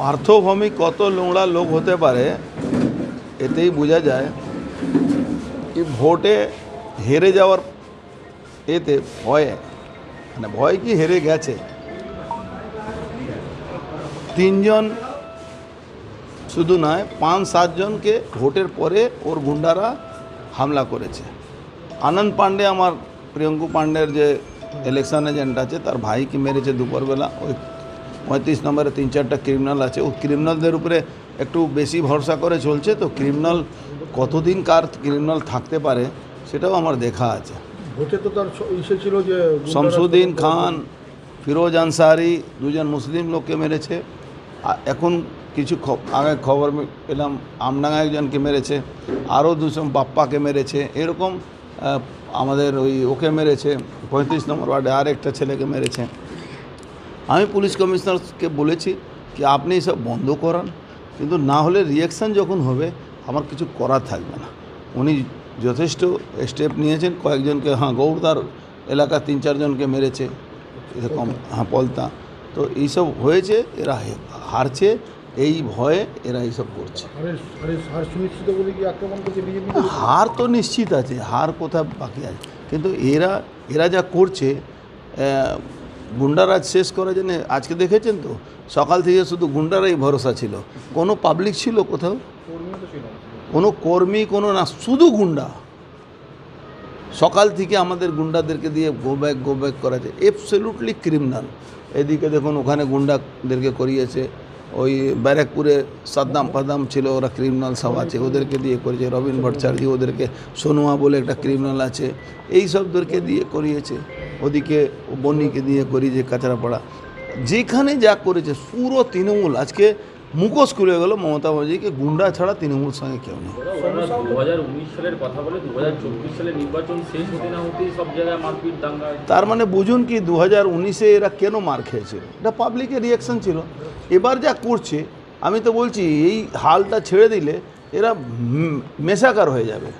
পার্থভূমি কত নোংরা লোক হতে পারে, এতেই বোঝা যায় কি ভোটে হেরে যাওয়ার এতে ভয়ে মানে ভয় কি হেরে গেছে। তিনজন শুধু নয়, পাঁচ সাতজনকে ভোটের পরে ওর গুন্ডারা হামলা করেছে। আনন্দ পাণ্ডে আমার প্রিয়ঙ্কু পান্ডের যে ইলেকশন এজেন্ট আছে, তার ভাইকে মেরেছে দুপুরবেলা, ওই পঁয়ত্রিশ নম্বরে তিন চারটা ক্রিমিনাল আছে। ও ক্রিমিনালদের উপরে একটু বেশি ভরসা করে চলছে। তো ক্রিমিনাল কতদিন কার ক্রিমিনাল থাকতে পারে সেটাও আমার দেখা আছে। ভোটে তো তার ইসে ছিল যে শামসুদ্দিন খান ফিরোজ আনসারি দুজন মুসলিম লোককে মেরেছে। এখন কিছু আগে খবর পেলাম আমডাঙ্গা একজনকে মেরেছে। আরও দুজন বাপ্পাকে মেরেছে। এরকম আমাদের ওই ওকে মেরেছে। পঁয়ত্রিশ নম্বর ওয়ার্ডে আর একটা ছেলেকে মেরেছে। আমি পুলিশ কমিশনারকে বলেছি যে আপনি এসব বন্ধ করান কিন্তু না হলে রিয়াকশান যখন হবে আমার কিছু করার থাকবে না। উনি যথেষ্ট স্টেপ নিয়েছেন কয়েকজনকে হ্যাঁ গৌরদার এলাকা তিন চারজনকে মেরেছে এরকম হ্যাঁ পলতা। তো এইসব হয়েছে এরা হারছে এই ভয়ে এরা এইসব করছে। হার তো নিশ্চিত আছে হার কোথায় বাকি আছে? কিন্তু এরা এরা যা করছে গুন্ডারাজ শেষ করার জন্য আজকে দেখেছেন তো? সকাল থেকে শুধু গুন্ডারাই ভরসা ছিল। কোনো পাবলিক ছিল কোথাও? কোনো কর্মী, কোনো না, শুধু গুন্ডা। সকাল থেকে আমাদের গুন্ডাদেরকে দিয়ে গো ব্যাক গো ব্যাক করাছে এবসলিউটলি ক্রিমিনাল এদিকে দেখুন, ওখানে গুন্ডাদেরকে করিয়েছে। ওই ব্যারাকপুরে সাদ্দাম ফাদ্দাম ছিল, ওরা ক্রিমিনাল সব আছে, ওদেরকে দিয়ে করিয়েছে। রবীন ভট্টাচার্য ওদেরকে সোনুয়া বলে একটা ক্রিমিনাল আছে। এই সবদেরকে দিয়ে করিয়েছে। ওদিকে বন্নিকে দিয়ে করিয়েছে কাঁচরাপাড়া। যেখানে যা করেছে পুরো তৃণমূল। আজকে মুখোশ খুলে গেল মমতা ব্যানার্জিকে গুন্ডা ছাড়া তৃণমূল সঙ্গে কেউ নেই। দু হাজার উনিশ সালের কথা বলে দু হাজার চব্বিশ সালের নির্বাচন শেষ হতে না হতেই সব জায়গায় মারপিট দাঙ্গা তার মানে বুঝুন কি দু হাজার উনিশে এরা কেন মার খেয়েছিল? এটা পাবলিকের রিয়াকশন ছিল। এবার যা করছে আমি তো বলছি এই হালটা ছেড়ে দিলে এরা মেশাকার হয়ে যাবে।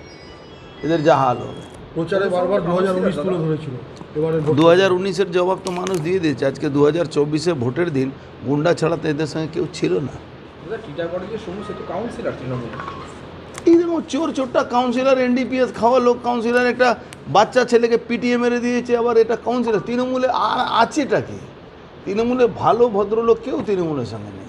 এদের যা হাল হবে। প্রচারে বারবার দু হাজার উনিশ তুলে ধরেছিল। এবারে দু হাজার উনিশের জবাব তো মানুষ দিয়ে দিয়েছে। আজকে দু হাজার চব্বিশে ভোটের দিন গুন্ডা ছাড়া তো এদের সঙ্গে কেউ ছিল না। এই দেখো চোর চোরটা কাউন্সিলর এনডিপিএস খাওয়া লোক কাউন্সিলর একটা বাচ্চা ছেলেকে পিটিয়ে মেরে দিয়েছে আবার এটা কাউন্সিলর তৃণমূলে আর আছেটা কি? তৃণমূলে ভালো ভদ্রলোক কেউ তৃণমূলের সঙ্গে নেই।